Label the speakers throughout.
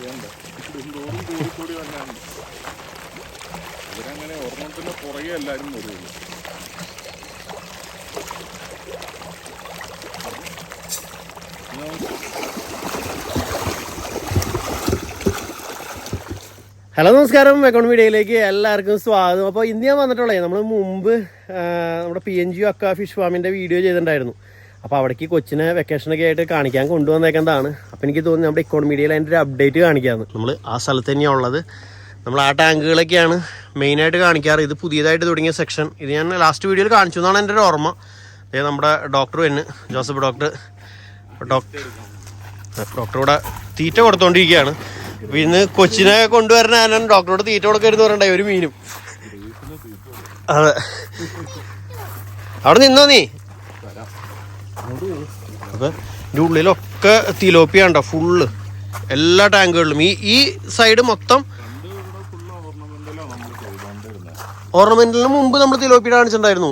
Speaker 1: വേണ്ട കൂടിക്കൂടി കൂടി കൂടി തന്നെയാണ് ഇവരങ്ങനെ ഒരെണ്ണത്തിന്റെ പുറകെ എല്ലാവരും വരുള്ളൂ.
Speaker 2: ഹലോ നമസ്കാരം. അക്കൗണ്ട് മീഡിയയിലേക്ക് എല്ലാവർക്കും സ്വാഗതം. അപ്പോൾ ഇന്ന് ഞാൻ വന്നിട്ടുള്ളത് നമ്മൾ മുമ്പ് നമ്മുടെ P N G aqua fish ഫാമിന്റെ വീഡിയോ ചെയ്തിട്ടുണ്ടായിരുന്നു. അപ്പോൾ അവിടേക്ക് കൊച്ചിനെ വെക്കേഷനൊക്കെ ആയിട്ട് കാണിക്കാൻ കൊണ്ടുവന്നേക്കുന്നതാണ്. അപ്പോൾ എനിക്ക് തോന്നുന്നു നമ്മുടെ ഇക്കോൺ മീഡിയയിൽ അതിന്റെ ഒരു അപ്ഡേറ്റ് കാണിക്കാമെന്ന് നമ്മൾ ആ സ്ഥലത്ത് തന്നെയാണ് ഉള്ളത്. നമ്മൾ ആ ടാങ്കുകളൊക്കെയാണ് മെയിനായിട്ട് കാണിക്കാറ്. ഇത് പുതിയതായിട്ട് തുടങ്ങിയ സെക്ഷൻ ഇത് ഞാൻ ലാസ്റ്റ് വീഡിയോയിൽ കാണിച്ചു എന്നാണ് എന്റെ ഒരു ഓർമ്മ. അതായത് നമ്മുടെ ഡോക്ടർ എന്ന് ജോസഫ് ഡോക്ടർ ഡോക്ടർ ഡോക്ടർ ഇവിടെ തീറ്റ കൊടുത്തോണ്ടിരിക്കുകയാണ്. ഇന്ന് കൊച്ചിനെ കൊണ്ടുവരണ ഡോക്ടറോട് തീറ്റ കൊടുക്കരുത് പറയണ്ടായി ഒരു മീനും. അതെ. അവിടെ നിന്നോ നീ? അപ്പൊ ഇതിന്റെ ഉള്ളിലൊക്കെ തിലോപ്പിയ ഉണ്ടോ ഫുള്ള് എല്ലാ ടാങ്കുകളിലും. ഈ ഈ സൈഡ് മൊത്തം ഓർണമെന്റിന് മുമ്പ് നമ്മൾ തിലോപ്പിയ കാണിച്ചിട്ടുണ്ടായിരുന്നു.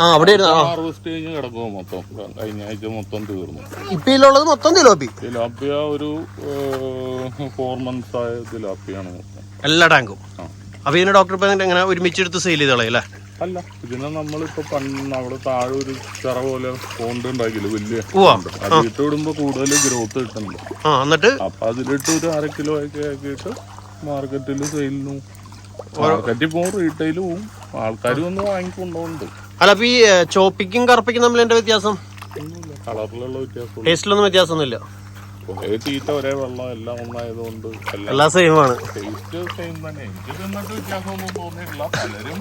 Speaker 1: ആ
Speaker 2: അവിടെ
Speaker 1: ഹാർവെസ്റ്റ് കഴിഞ്ഞ് കിടക്കുമോ മൊത്തം? കഴിഞ്ഞ ആഴ്ച മൊത്തം തീർന്നു.
Speaker 2: ഇപ്പൊ ഇതിലുള്ളത് മൊത്തം തിലോപ്പി.
Speaker 1: തിലോപ്പിയ ഒരു ഫോർ മന്ത്സ് ആയ തിലോപ്പിയാണ്
Speaker 2: എല്ലാ ടാങ്കും. അപ്പൊ ഇതിന് ഡോക്ടർ ഇപ്പൊ എങ്ങനെ ഒരുമിച്ചെടുത്ത് സെയിൽ ചെയ്തോളെ അല്ലേ?
Speaker 1: അല്ല ഇതിനെ നമ്മളിപ്പോ അവിടെ താഴെ ഒരു ചിറ പോലെ കോണ്ട് ഉണ്ടാക്കില്ല വലിയ. അതിട്ട് അത് ഇട്ട് വിടുമ്പോ കൂടുതൽ ഗ്രോത്ത് കിട്ടുന്നുണ്ട്
Speaker 2: എന്നിട്ട്?
Speaker 1: അപ്പൊ അതിലിട്ട് ഒരു അര കിലോ ഒക്കെ ആക്കിയിട്ട് മാർക്കറ്റിൽ സെയിലിനും മാർക്കറ്റിൽ പോകും റീറ്റെയിൽ പോവും ആൾക്കാർ വന്ന് വാങ്ങിക്കൊണ്ടോണ്ട്.
Speaker 2: അല്ല അപ്പൊ ഈ ചോപ്പിക്കും കറുപ്പിക്കും തമ്മിൽ എന്റെ വ്യത്യാസം?
Speaker 1: കളറിലുള്ള വ്യത്യാസം
Speaker 2: ടേസ്റ്റിലൊന്നും വ്യത്യാസമൊന്നുമില്ല
Speaker 1: തീറ്റ ഒരേ വെള്ളം എല്ലാം ഒന്നായതുകൊണ്ട് എല്ലാം
Speaker 2: എല്ലാം സെയിം ആണ്.
Speaker 1: ടേസ്റ്റ് സെയിം തന്നെ. എനിക്ക് തിന്നിട്ട് വ്യത്യാസമൊന്നും തോന്നിയിട്ടില്ല. പലരും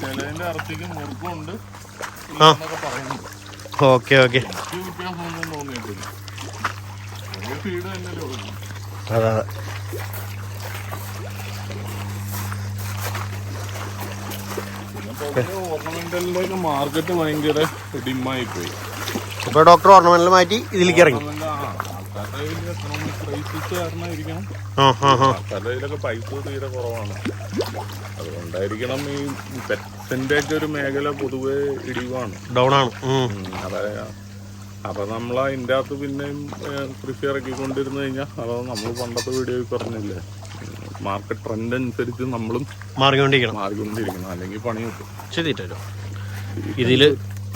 Speaker 1: ചിലതിന്റെ ഇറച്ചിക്ക് മുറുക്കുണ്ട് എന്നൊക്കെ പറയുന്നു.
Speaker 2: ഓക്കെ ഓക്കെ
Speaker 1: എനിക്ക് വ്യത്യാസമൊന്നും തോന്നിയിട്ടില്ല. ഒരേ ഫീഡ് തന്നെയല്ലേ ഉള്ളൂ.
Speaker 2: അതെ
Speaker 1: പിന്നെ ഓർണമെന്റലിലേക്ക് മാർക്കറ്റ് ഭയങ്കര ഡിമായി പോയി
Speaker 2: ഇപ്പൊ ഡോക്ടർ ഓർണമെന്റിൽ മാറ്റി ഇതിലേക്ക് ഇറങ്ങി.
Speaker 1: കയ്യിലൊക്കെ പൈസ തീരെ കുറവാണ്. അതുകൊണ്ടായിരിക്കണം ഈ പെറ്റ്സിന്റെ ഒക്കെ ഒരു മേഖല പൊതുവെ ഇടിവാണ്.
Speaker 2: ഡൗൺ ആണ്.
Speaker 1: അതെ അപ്പൊ നമ്മൾ അതിന്റെ അകത്ത് പിന്നെയും കൃഷി ഇറക്കിക്കൊണ്ടിരുന്നു കഴിഞ്ഞാൽ അത് നമ്മൾ പണ്ടത്തെ വീഡിയോയിൽ പറഞ്ഞില്ലേ? മാർക്കറ്റ് ട്രെൻഡ് അനുസരിച്ച് നമ്മളും
Speaker 2: മാറിക്കൊണ്ടിരിക്കണം.
Speaker 1: മാറിക്കൊണ്ടിരിക്കണം. അല്ലെങ്കിൽ പണി കിട്ടും.
Speaker 2: ശരി ഇതിൽ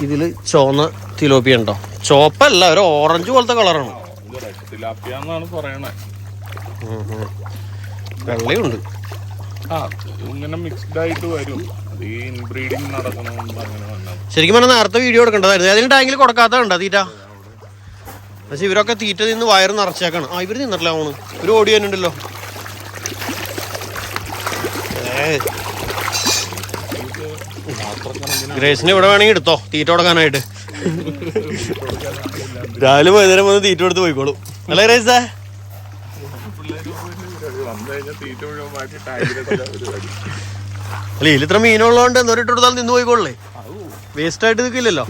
Speaker 2: ഇതിൽ ചോന്ന തിലോപ്പിയുണ്ടോ ചോപ്പല്ല ഒരു ഓറഞ്ച് പോലത്തെ കളറാണ്.
Speaker 1: തിലാപ്പിയ എന്നാണ് പറയണേ.
Speaker 2: വെള്ളയുണ്ട്.
Speaker 1: ആ ഇങ്ങനെ മിക്സ്ഡ് ആയിട്ട് വരും. അത് ഈ ഇൻബ്രീഡിങ് നടക്കണമെന്ന് അങ്ങനെ വന്നത്
Speaker 2: ശരിക്കും പറഞ്ഞാൽ നേരത്തെ വീഡിയോ എടുക്കേണ്ടതായിരുന്നു. അതിന് ടാങ്കിൽ കൊടുക്കാത്തതുണ്ടോ തീറ്റ? പക്ഷെ ഇവരൊക്കെ തീറ്റ നിന്ന് വയറ് നിറച്ചേക്കാണ്. ആ ഇവർ നിന്നിട്ടില്ല ഓണ് ഒരു ഓടി തന്നെയുണ്ടല്ലോ ഗ്രേസിന് ഇവിടെ വേണമെങ്കിൽ എടുത്തോ തീറ്റ കൊടുക്കാനായിട്ട്. രാവിലെ വൈകുന്നേരം വന്ന് തീറ്റ കൊടുത്ത് പോയിക്കോളും. അല്ലേ
Speaker 1: പരിപാടി
Speaker 2: അല്ല ഇത്ര മീനുള്ളതുകൊണ്ട് എന്തോരം ഇട്ട് കൊടുത്താൽ നിന്ന് പോയിക്കോളേ വേസ്റ്റ് ആയിട്ട് നിൽക്കില്ലല്ലോ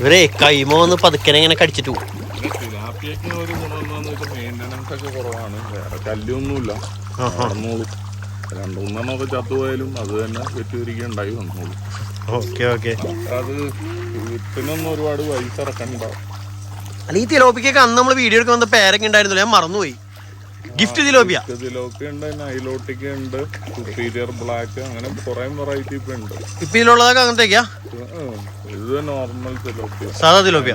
Speaker 2: ഇവരെ കൈമ വന്ന് പതുക്കനെ ഇങ്ങനെ കടിച്ചിട്ട് പോകും
Speaker 1: മെയിന്റനൻസ് ഒക്കെ കുറവാണ്. കല്ലൊന്നുമില്ല. നടന്നോളും രണ്ടു മൂന്നെണ്ണമൊക്കെ ചത്തുപോയാലും അത് തന്നെ ഉണ്ടായി വന്നോളൂ.
Speaker 2: Okay okay.
Speaker 1: അത് വിത്തിനൊന്നും ഒരുപാട് പൈസ ഇറക്കണ്ട
Speaker 2: അല്ല ഈ തിലോപ്പിക്കൊക്കെ അന്ന് നമ്മൾ വീഡിയോ എടുക്കാൻ വന്ന പേരൊക്കെ ഉണ്ടായിരുന്നില്ല ഞാൻ മറന്നുപോയി. Gift tilapia?
Speaker 1: തിലോപ്പിയ ഉണ്ട് നൈലോട്ടിക്ക ഉണ്ട് സുപ്പീരിയർ ബ്ലാക്ക് അങ്ങനെ കുറെ വെറൈറ്റി ഇപ്പൊ ഉണ്ട്.
Speaker 2: ഇപ്പൊ ഇതിലുള്ളതൊക്കെ അങ്ങനത്തേക്കാ.
Speaker 1: ഇത് നോർമൽ തിലോപ്പിയ.
Speaker 2: സാധാ തിലോപ്പിയ?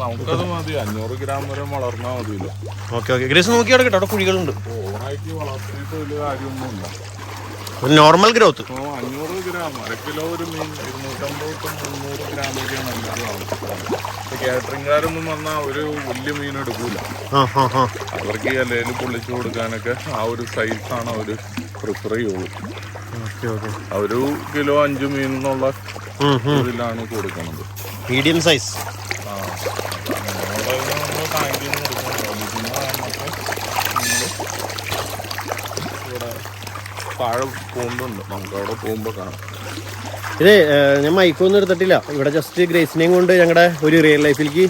Speaker 1: നമുക്കത് മതി. അഞ്ഞൂറ് ഗ്രാം വരെ വളർന്നാൽ മതിയല്ലോ.
Speaker 2: Okay okay. ഗ്രേസ് നോക്കി അവിടെ അവിടെ കുഴികളുണ്ട്.
Speaker 1: ഓവറായിട്ട് വളർത്തിയിട്ട് വലിയ കാര്യമൊന്നുമില്ല.
Speaker 2: നോർമൽ ഗ്രോത്ത്
Speaker 1: അഞ്ഞൂറ് ഗ്രാം. അര കിലോ ഒരു മീൻ ഇരുന്നൂറ്റമ്പത് തൊട്ട് മുന്നൂറ് ഗ്രാമൊക്കെയാണ് എല്ലാവരും ആവശ്യം കാറ്ററിംഗുകാരൊന്നും വന്നാൽ ഒരു വലിയ മീൻ എടുക്കൂല. അവർക്ക് ഈ പൊള്ളിച്ചു കൊടുക്കാനൊക്കെ ആ ഒരു സൈസാണ് അവർ പ്രിഫർ ചെയ്യുള്ളൂ. ഒരു കിലോ അഞ്ച് മീൻ എന്നുള്ള ഇതിലാണ് കൊടുക്കുന്നത്.
Speaker 2: മീഡിയം സൈസ്
Speaker 1: താഴെ പോകുന്നുണ്ട്. നമുക്ക് അവിടെ പോകുമ്പോൾ കാണാം.
Speaker 2: ഇതേ ഞാൻ മൈക്കൊന്നും എടുത്തിട്ടില്ല. ഇവിടെ ജസ്റ്റ് ഗ്രേസിനെയും കൊണ്ട് ഞങ്ങളുടെ ഒരു റിയൽ ലൈഫിലേക്ക്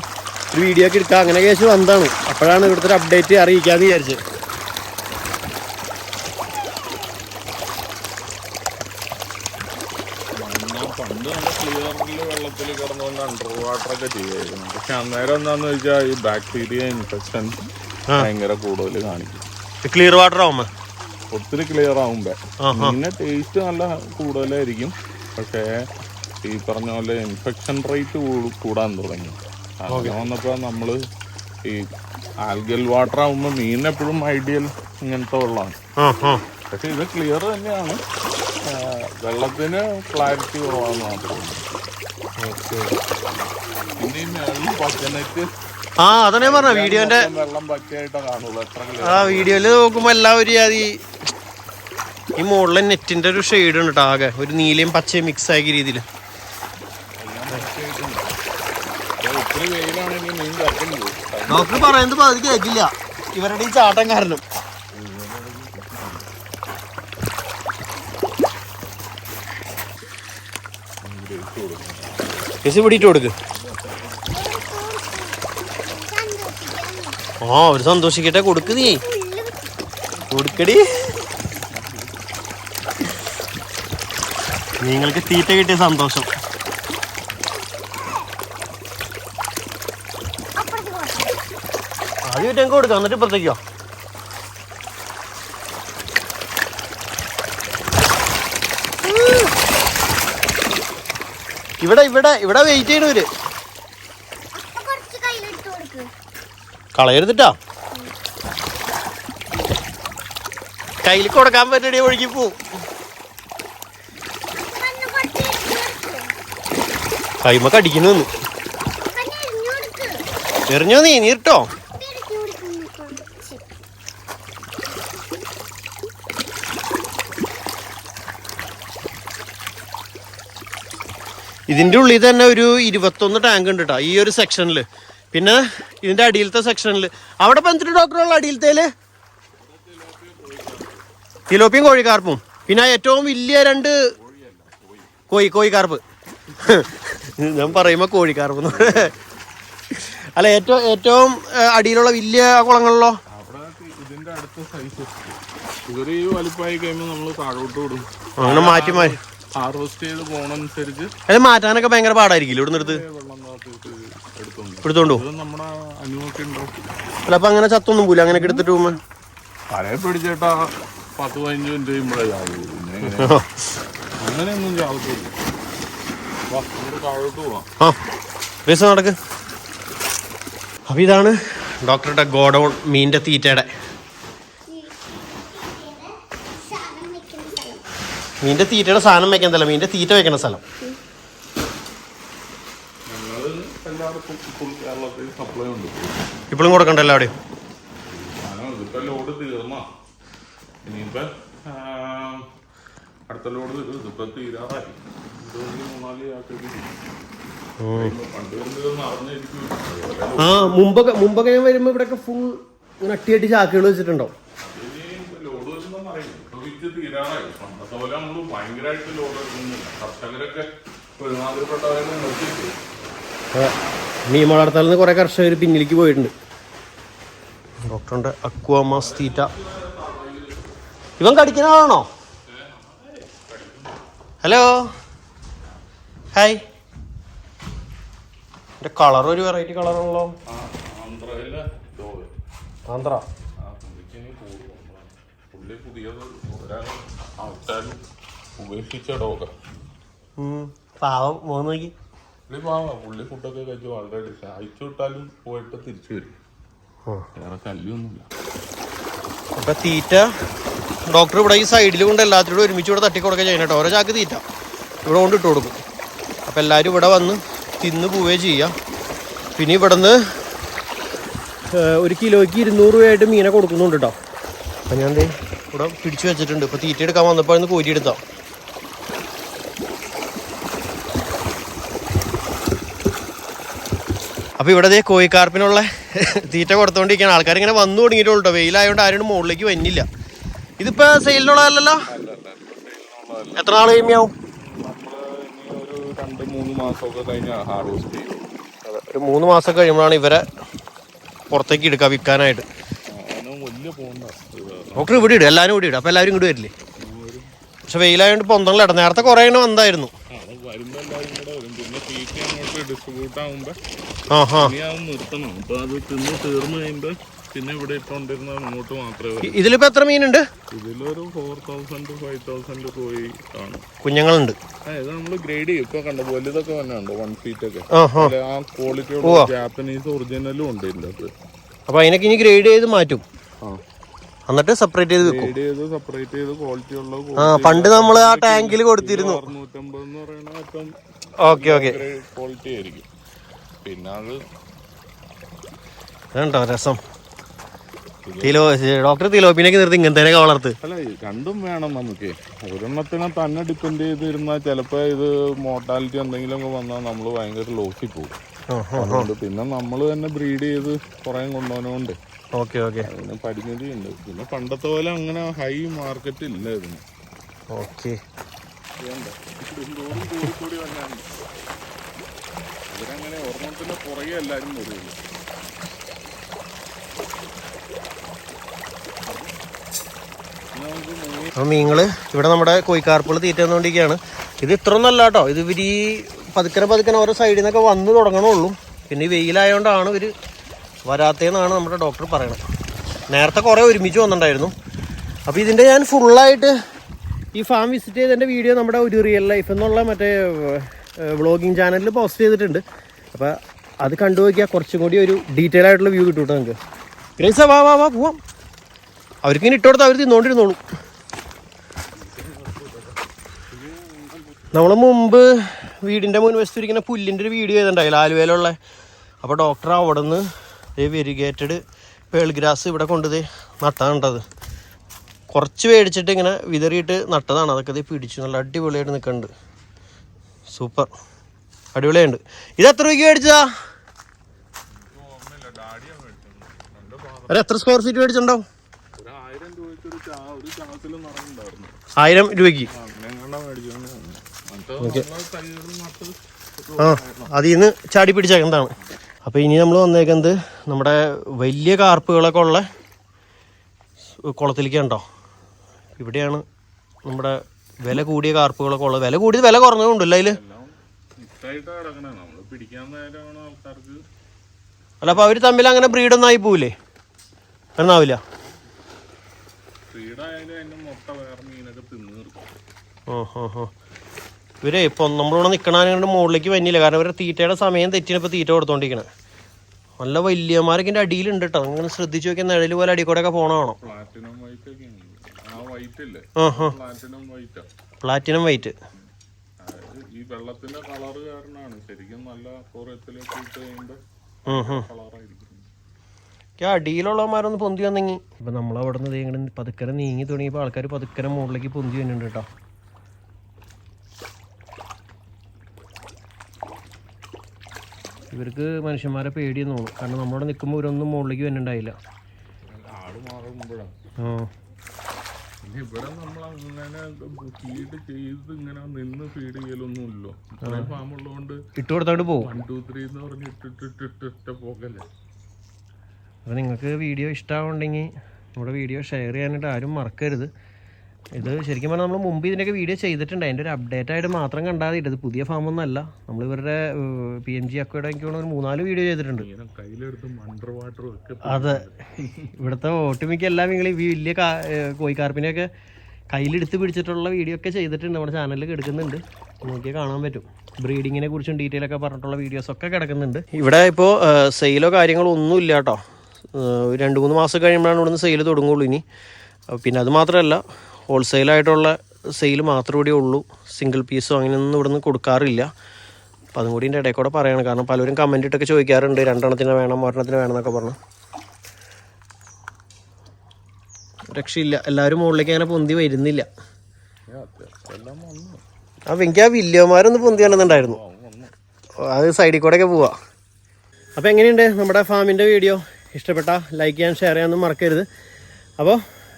Speaker 2: ഒരു വീഡിയോ ഒക്കെ എടുക്കാം. അങ്ങനെ കേസ് വന്നതാണ് അപ്പോഴാണ് ഇവിടുത്തെ ഒരു അപ്ഡേറ്റ് അറിയിക്കാമെന്ന് വിചാരിച്ചത്
Speaker 1: വാട്ടറൊക്കെ ഈ ബാക്ടീരിയ ഭയങ്കര കൂടുതൽ കാണിക്കും.
Speaker 2: ക്ലിയർ വാട്ടർ ആവുമ്പോ?
Speaker 1: ഒത്തിരി ക്ലിയർ ആവുമ്പോ. പിന്നെ ടേസ്റ്റ് നല്ല കൂടുതലായിരിക്കും. പക്ഷേ ഈ പറഞ്ഞ പോലെ ഇൻഫെക്ഷൻ റേറ്റ് കൂടാൻ തുടങ്ങി. അങ്ങനെ വന്നപ്പോ നമ്മൾ ഈ ആൽഗൽ വാട്ടർ ആവുമ്പോ മീൻ എപ്പോഴും ഐഡിയൽ ഇങ്ങനത്തെ വെള്ളമാണ്. പക്ഷെ ഇത് ക്ലിയർ തന്നെയാണ്. വെള്ളത്തിന് ക്ലാരിറ്റി കുറവാന്ന് മാത്രമേ പിന്നെ ഈ മേളിൽ പച്ചനറ്റ്
Speaker 2: ആ അതന്നെ പറഞ്ഞ വീഡിയോന്റെ
Speaker 1: വെള്ളം പച്ചയായിട്ടാ കാണുള്ളൂ. എത്ര
Speaker 2: ആ വീഡിയോയിൽ നോക്കുമ്പോ എല്ലാവരും അത് ഈ മുകളിലെ നെറ്റിന്റെ ഒരു ഷെയ്ഡ് ഉണ്ട് കേട്ടോ ആകെ. ഒരു നീലയും പച്ചയും മിക്സ് ആക്കിയ രീതിയിൽ ഡോക്ടർ പറയുന്നത് പകുതി കേൾക്കില്ല ഇവരുടെ ഈ ചാട്ടം കാരണം. കൊടുക്ക്. ആ ഒരു സന്തോഷിക്കട്ടെ. കൊടുക്ക് നീ. കൊടുക്കടി. നിങ്ങൾക്ക് തീറ്റ കിട്ടിയ സന്തോഷം. ആദ്യം ഞങ്ങൾക്ക് കൊടുക്കാം എന്നിട്ട് ഇപ്പുറത്തേക്കോ ഇവിടെ ഇവിടെ ഇവിടെ വെയിറ്റ് ചെയ്യണവര് കളയരുതിട്ടാ കയ്യിൽ കൊടുക്കാൻ പറ്റിയ ഒഴുകി പോവും
Speaker 3: കണ്ണ് കുറച്ച് എടുത്ത് കൊടുക്ക്.
Speaker 2: കൈമ
Speaker 3: കണ്ണ് എറിഞ്ഞു
Speaker 2: നീ? നീർട്ടോ ഇതിന്റെ ഉള്ളിൽ തന്നെ ഒരു ഇരുപത്തൊന്ന് ടാങ്ക് ഉണ്ട് കേട്ടോ ഈ ഒരു സെക്ഷനിൽ പിന്നെ ഇതിന്റെ അടിയിലത്തെ സെക്ഷനിൽ അവിടെ പന്ത്രണ്ട് ഡോക്ടറുള്ള അടിയിലത്തേൽ? തിലോപ്പിയും കോഴിക്കാർപ്പും. പിന്നെ ഏറ്റവും വലിയ രണ്ട് കോഴി കോഴിക്കാർപ്പ്. ഞാൻ പറയുമ്പോ കോഴിക്കാർപ്പ് അല്ല ഏറ്റവും ഏറ്റവും അടിയിലുള്ള വലിയ കുളങ്ങളിലോ
Speaker 1: ഇതിന്റെ അടുത്ത സൈസ് വലുപ്പമായി കഴിയുമ്പോൾ നമ്മൾ താഴോട്ട് വിടും.
Speaker 2: അങ്ങനെ മാറ്റി മാറ്റി
Speaker 1: ഹാർവെസ്റ്റ് ചെയ്ത് പോണനുസരിച്ച്
Speaker 2: അത് മാറ്റാനൊക്കെ ഭയങ്കര പാടായിരിക്കില്ല ഇവിടെ നിർത്ത്
Speaker 1: എടുത്തോണ്ടോ നമ്മുടെ
Speaker 2: അല്ല അപ്പൊ അങ്ങനെ ചത്തൊന്നും പോലും അങ്ങനെ എടുത്തിട്ട് പോകുമ്പോ?
Speaker 1: പിടിച്ചേട്ടാ പത്ത് പതിനഞ്ച് മിനിറ്റ് കഴിയുമ്പോഴേ? അങ്ങനെയൊന്നും ചാവത്തില്ല വാ നമുക്ക് താഴോട്ട് പോവാം
Speaker 2: ആ നടക്ക് അപ്പൊ ഇതാണ് ഡോക്ടറുടെ ഗോഡൗൺ മീൻറെ തീറ്റയുടെ. മീൻറെ തീറ്റയുടെ സാധനം വെക്കാൻ സ്ഥലം മീൻറെ തീറ്റ വെക്കണ സ്ഥലം. ഇപ്പോഴും കൊടുക്കണ്ട
Speaker 1: എല്ലാവിടെയും അടുത്ത ലോഡ് ഇതിപ്പോ തീരാറായി.
Speaker 2: ആ മുമ്പൊക്കെ മുമ്പൊക്കെ ഞാൻ വരുമ്പോ ഇവിടെയൊക്കെ ഫുൾ ഇങ്ങനെ അട്ടിയട്ടി ചാക്കുകൾ വെച്ചിട്ടുണ്ടോ? മീൻ വളർത്താൽ നിന്ന് കുറെ കർഷകർ പിന്നിലേക്ക് പോയിട്ടുണ്ട്. ഡോക്ടറുടെ അക്വാമാസ് തീറ്റ ഇവൻ കടിക്കുന്ന ആളാണോ ഹലോ? ഹായ്. എന്റെ കളർ ഒരു വെറൈറ്റി
Speaker 1: ലോഡ്
Speaker 2: ആന്ധ്ര.
Speaker 1: ഉപേക്ഷിച്ച ഡോഗ്.
Speaker 2: പാവം നോക്കി.
Speaker 1: പുള്ളി പാവാ. പുള്ളി ഫുഡൊക്കെ കഴിച്ച് വളരെ ഡിഷ് അയച്ചു വിട്ടാലും പോയിട്ട് തിരിച്ചു വരും. വേറെ ശല്യമൊന്നുമില്ല
Speaker 2: അപ്പൊ തീറ്റ ഡോക്ടർ ഇവിടെ ഈ സൈഡിൽ കൊണ്ട് എല്ലാത്തിനോടും ഒരുമിച്ച് ഇവിടെ തട്ടി കൊടുക്കുക ചെയ്യണം കേട്ടോ. ഓരോ ചാക്ക് തീറ്റ. ഇവിടെ കൊണ്ട് ഇട്ട് കൊടുക്കും. അപ്പം എല്ലാവരും ഇവിടെ വന്ന് തിന്ന് പോവുകയും ചെയ്യാം. പിന്നെ ഇവിടുന്ന് ഒരു കിലോയ്ക്ക് ഇരുന്നൂറ് രൂപയായിട്ട് മീനെ കൊടുക്കുന്നുണ്ട് കേട്ടോ അപ്പം ഞാൻ ദേ ഇവിടെ പിടിച്ചു വെച്ചിട്ടുണ്ട്. ഇപ്പം തീറ്റ എടുക്കാൻ വന്നപ്പോൾ ഇന്ന് കോരി എടുത്താം. അപ്പോൾ ഇവിടെ ദേ കോഴിക്കാർപ്പിനുള്ള തീറ്റ കൊടുത്തുകൊണ്ടിരിക്കുകയാണ് ആൾക്കാർ ഇങ്ങനെ വന്നു തുടങ്ങിയിട്ടുള്ളൂ കേട്ടോ വെയിലായതുകൊണ്ട് ആരും മുകളിലേക്ക് വന്നില്ല. ഇതിപ്പോ സെയിലിനുള്ളതല്ലല്ലോ എത്ര നാൾ കഴിയുമ്പോൾ
Speaker 1: രണ്ട് മൂന്ന് മാസമൊക്കെ കഴിഞ്ഞാൽ ഹാർവെസ്റ്റ് ചെയ്യും
Speaker 2: ഒരു മൂന്ന് മാസം കഴിയുമ്പോഴാണ് ഇവരെ പുറത്തേക്ക് എടുക്കുക വിൽക്കാനായിട്ട്. ഡോക്ടർ ഇവിടെ ഇടും എല്ലാവരും ഇവിടെ ഇടും അപ്പോൾ എല്ലാവരും ഇങ്ങോട്ട് വരില്ലേ? പക്ഷെ വെയിലായതുകൊണ്ട് പൊന്തങ്ങളിട നേരത്തെ കുറേ എണ്ണം വന്നായിരുന്നു
Speaker 1: വരുമ്പോ എല്ലാരും കൂടെ വരും പിന്നെ തീറ്റ അങ്ങോട്ട് ഡിസ്ട്രിബ്യൂട്ട് ആകുമ്പോ
Speaker 2: ആ ഹാ
Speaker 1: ഇനി അത് നിർത്തണം. അപ്പൊ അത് തിന്ന് തീർന്നു കഴിയുമ്പോ പിന്നെ ഇവിടെ അങ്ങോട്ട് മാത്രമേ വരൂ.
Speaker 2: ഇതിലിപ്പോ എത്ര മീനുണ്ട്?
Speaker 1: ഇതിലൊരു ഫോർ തൗസൻഡ് ഫൈവ് തൗസൻഡ് പോയി കാണും.
Speaker 2: കുഞ്ഞുങ്ങളുണ്ട്.
Speaker 1: ആ ഇത് നമ്മൾ ഗ്രേഡ് ചെയ്യും. ഇപ്പൊ കണ്ടോ വലുതൊക്കെ തന്നെ ഉണ്ടോ വൺ ഫീറ്റ് ഒക്കെ.
Speaker 2: ആ
Speaker 1: അല്ല, ആ ക്വാളിറ്റിയുള്ള ജാപ്പനീസ് ഒറിജിനലും ഉണ്ട് ഇതിന്റെ അകത്ത്
Speaker 2: അപ്പൊ അതിനൊക്കെ ഇനി ഗ്രേഡ് ചെയ്ത് മാറ്റും. എന്നിട്ട് സെപ്പറേറ്റ് ചെയ്ത് വെക്കും.
Speaker 1: ഗ്രേഡ് ചെയ്ത് സെപ്പറേറ്റ് ചെയ്ത് ക്വാളിറ്റി ഉള്ള
Speaker 2: ആ പണ്ട് നമ്മൾ ആ ടാങ്കിൽ കൊടുത്തിരുന്നു.
Speaker 1: അറുന്നൂറ്റമ്പത് എന്ന് പറയുന്ന ഏറ്റവും
Speaker 2: ഓക്കെ ഓക്കെ.
Speaker 1: ക്വാളിറ്റി ആയിരിക്കും. പിന്നെ അത്
Speaker 2: അതുണ്ടോ രസം. തിലോ ഡോക്ടർ തിലോപ്പിനൊക്കെ നിർത്തി ഇങ്ങനത്തെ വളർത്ത്.
Speaker 1: അല്ല രണ്ടും വേണം നമുക്ക്. ഒരെണ്ണത്തിനെ തന്നെ ഡിപ്പെൻഡ് ചെയ്തിരുന്നാൽ ചിലപ്പോൾ ഇത് മോർട്ടാലിറ്റി എന്തെങ്കിലും ഒക്കെ വന്നാൽ നമ്മൾ ഭയങ്കര ലോസിൽ പോകും. അതുകൊണ്ട് പിന്നെ നമ്മൾ തന്നെ ബ്രീഡ് ചെയ്ത് കുറേ കൊണ്ടുപോകുന്നതുകൊണ്ട്.
Speaker 2: Okay okay.
Speaker 1: അതിന് പരിമിതിയുണ്ട്. പിന്നെ പണ്ടത്തെ പോലെ അങ്ങനെ ഹൈ മാർക്കറ്റ് ഇല്ല ഇതിന്.
Speaker 2: ഓക്കെ.
Speaker 1: വേണ്ട. കൂടിക്കൂടി കൂടി കൂടി വന്നാണ്. ഇവരങ്ങനെ ഒരെണ്ണത്തിന്റെ പുറകെ എല്ലാവരും വരുള്ളൂ.
Speaker 2: അപ്പം ഇവിടെ നമ്മുടെ കോയിക്കാർപ്പുകൾ തീറ്റ വന്നുകൊണ്ടിരിക്കുകയാണ് ഇത് ഇത്ര ഒന്നല്ല കേട്ടോ. ഇത് ഇവർ ഈ പതുക്കനെ പതുക്കനെ ഓരോ സൈഡിൽ നിന്നൊക്കെ വന്ന് തുടങ്ങണുള്ളൂ. പിന്നെ ഈ വെയിലായതുകൊണ്ടാണ് ഇവർ വരാത്തതെന്നാണ് നമ്മുടെ ഡോക്ടർ പറയണത്. നേരത്തെ കുറേ ഒരുമിച്ച് വന്നിട്ടുണ്ടായിരുന്നു. അപ്പോൾ ഇതിന്റെ ഞാൻ ഫുള്ളായിട്ട് ഈ ഫാം വിസിറ്റ് ചെയ്തതിന്റെ വീഡിയോ നമ്മുടെ ഒരു റിയൽ ലൈഫ് എന്നുള്ള മറ്റേ വ്ളോഗിങ് ചാനലിൽ പോസ്റ്റ് ചെയ്തിട്ടുണ്ട്. അപ്പോൾ അത് കണ്ടു നോക്കിയാൽ കുറച്ചും കൂടി ഒരു ഡീറ്റെയിൽ ആയിട്ടുള്ള വ്യൂ കിട്ടും നമുക്ക്. ഗ്രേസ വാ വാ വാ പോവാം. അവർക്കിങ്ങനെ ഇട്ടുകൊടുത്ത് അവർ തിന്നോണ്ടിരുന്നോളൂ. നമ്മൾ മുമ്പ് വീടിന്റെ മുൻവശത്തിരിക്കുന്ന പുല്ലിന്റെ ഒരു വീഡിയോ ചെയ്തിട്ടുണ്ടായില്ല ആലുവയിലുള്ള അപ്പോൾ ഡോക്ടർ അവിടെ നിന്ന് വെരിഗേറ്റഡ് പേൾ ഗ്രാസ് ഇവിടെ കൊണ്ടുപോയി നട്ടാണ്ടത് കുറച്ച് മേടിച്ചിട്ട് ഇങ്ങനെ വിതറിയിട്ട് നട്ടതാണ്. അതൊക്കെ ഇത് പിടിച്ചു. നല്ല അടിപൊളിയായിട്ട് നിൽക്കുന്നുണ്ട് സൂപ്പർ. അടിപൊളിയുണ്ട് ഇത് എത്ര രൂപയ്ക്ക് മേടിച്ചതാ? എത്ര സ്ക്വയർ ഫീറ്റ് മേടിച്ചിട്ടുണ്ടാവും
Speaker 1: ആയിരം രൂപയ്ക്ക്. ആ
Speaker 2: അതിൽ നിന്ന് ചാടി പിടിച്ചേക്കുന്നതാണ് അപ്പോൾ ഇനി നമ്മൾ വന്നേക്കുന്നത് നമ്മുടെ വലിയ കാർപ്പുകളൊക്കെ ഉള്ള കുളത്തിലേക്ക് ഉണ്ടോ ഇവിടെയാണ് നമ്മുടെ വില കൂടിയ കാർപ്പുകളൊക്കെ ഉള്ളത്. വില കൂടിയത് വില കുറഞ്ഞതുണ്ടല്ല അതിൽ
Speaker 1: ആൾക്കാർക്ക്.
Speaker 2: അല്ല അപ്പൊ അവർ തമ്മിൽ അങ്ങനെ ബ്രീഡൊന്നും ആയി പോവില്ലേ? എന്നാവില്ല ഇവരെ ഇപ്പൊ നമ്മളിവിടെ നിക്കണാനും മുകളിലേക്ക് വന്നില്ല? കാരണം ഇവരുടെ തീറ്റയുടെ സമയം തെറ്റിയാണ് ഇപ്പൊ തീറ്റ കൊടുത്തോണ്ടിരിക്കണേ. നല്ല വലിയമാരൊക്കെ അടിയിലുണ്ട് കേട്ടോ അങ്ങനെ ശ്രദ്ധിച്ചു നോക്കിയാൽ നിഴൽ പോലെ അടി കൂടെ ഒക്കെ
Speaker 1: പ്ലാറ്റിനം പ്ലാറ്റിനം വൈറ്റാ
Speaker 2: പ്ലാറ്റിനം വൈറ്റ്
Speaker 1: ഈ വെള്ളത്തിന്റെ കളർ കാരണമാണ് ശരിക്കും നല്ല കോറത്തിലേക്ക് ഇട്ട് കഴിയുമ്പോ കളറായിരിക്കും
Speaker 2: അടിയിലുള്ളവന്മാരൊന്ന് പൊന്തി വന്നെങ്കിൽ ഇപ്പൊ നമ്മളവിടെ നിന്ന് ഇങ്ങനെ പതുക്കനെ നീങ്ങി തുടങ്ങിയപ്പോൾ ആൾക്കാർ പതുക്കനെ മുകളിലേക്ക് പൊന്തി വന്നിട്ടുണ്ട് കേട്ടോ. ഇവർക്ക് മനുഷ്യന്മാരെ പേടിയെന്ന് തോന്നും കാരണം നമ്മളവിടെ നിൽക്കുമ്പോൾ ഇവരൊന്നും മുകളിലേക്ക് വന്നിണ്ടായില്ല
Speaker 1: ആട് മാറുമ്പോഴാണ്
Speaker 2: ആ.
Speaker 1: പിന്നെ ഇവിടെ നമ്മൾ അങ്ങനെ ഫീഡ് ചെയ്ത് ഇങ്ങനെ നിന്ന് ഫീഡ് ചെയ്യലൊന്നും ഇല്ലോ ഇത്രയും ഫാം ഉള്ളതുകൊണ്ട്
Speaker 2: ഇട്ട് കൊടുത്തോണ്ട് പോകും
Speaker 1: വൺ ടു ത്രീ എന്ന് പറഞ്ഞ് ഇട്ടിട്ടിട്ടിട്ട് പോകല്ലേ?
Speaker 2: അപ്പോൾ നിങ്ങൾക്ക് വീഡിയോ ഇഷ്ടമാവുണ്ടെങ്കിൽ നമ്മുടെ വീഡിയോ ഷെയർ ചെയ്യാനായിട്ട് ആരും മറക്കരുത്. ഇത് ശരിക്കും പറഞ്ഞാൽ നമ്മൾ മുമ്പ് ഇതിന്റെയൊക്കെ വീഡിയോ ചെയ്തിട്ടുണ്ട്. അതിന്റെ ഒരു അപ്ഡേറ്റ് ആയിട്ട് മാത്രം കണ്ടാൽ മതി ഇത് പുതിയ ഫാമൊന്നും അല്ല. നമ്മൾ ഇവരുടെ പി എം ജി അക്കോയുടെ എനിക്ക് ഒരു മൂന്നാൽ വീഡിയോ ചെയ്തിട്ടുണ്ട്. അതെ. ഇവിടുത്തെ ഒട്ടുമിക്ക എല്ലാം നിങ്ങൾ ഈ വലിയ കോഴിക്കാർപ്പിനെയൊക്കെ കയ്യിലെടുത്ത് പിടിച്ചിട്ടുള്ള വീഡിയോ ഒക്കെ ചെയ്തിട്ടുണ്ട്. നമ്മുടെ ചാനലിൽ കിടക്കുന്നുണ്ട്. നോക്കിയാൽ കാണാൻ പറ്റും. ബ്രീഡിങ്ങിനെ കുറിച്ചും ഡീറ്റെയിൽ ഒക്കെ പറഞ്ഞിട്ടുള്ള വീഡിയോസ് ഒക്കെ കിടക്കുന്നുണ്ട്. ഇവിടെ ഇപ്പോൾ സെയിലോ കാര്യങ്ങളോ ഒന്നും ഇല്ല കേട്ടോ രണ്ട് മൂന്ന് മാസം കഴിയുമ്പോഴാണ് ഇവിടുന്ന് സെയിൽ തുടങ്ങുള്ളൂ ഇനി. പിന്നെ അത് മാത്രമല്ല ഹോൾസെയിലായിട്ടുള്ള സെയിൽ മാത്രം കൂടി ഉള്ളൂ. സിംഗിൾ പീസോ അങ്ങനെയൊന്നും ഇവിടെ നിന്ന് കൊടുക്കാറില്ല. അപ്പോൾ അതും കൂടി എന്റെ ഇടയിൽ കൂടെ പറയണം. കാരണം പലരും കമന്റ് ഇട്ടൊക്കെ ചോദിക്കാറുണ്ട്. രണ്ടെണ്ണത്തിന് വേണം ഒരെണ്ണത്തിന് വേണം എന്നൊക്കെ പറഞ്ഞു. രക്ഷയില്ല. എല്ലാവരും മുകളിലേക്ക് അങ്ങനെ പൊന്തി വരുന്നില്ല. ആ എനിക്ക് ആ വില്യമാരൊന്ന് പൊന്തി വന്നിട്ടുണ്ടായിരുന്നു.
Speaker 1: വന്നു
Speaker 2: അത് സൈഡിൽ കൂടെ ഒക്കെ പോവാ. അപ്പോൾ എങ്ങനെയുണ്ട് നമ്മുടെ ഫാമിന്റെ വീഡിയോ ഇഷ്ടപ്പെട്ട ലൈക്ക് ചെയ്യാൻ ഷെയർ ചെയ്യാനൊന്നും മറക്കരുത്. അപ്പോൾ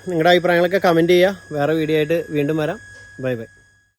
Speaker 2: നിങ്ങളുടെ അഭിപ്രായങ്ങളൊക്കെ കമന്റ് ചെയ്യുക. വേറെ വീഡിയോ ആയിട്ട് വീണ്ടും വരാം. Bye bye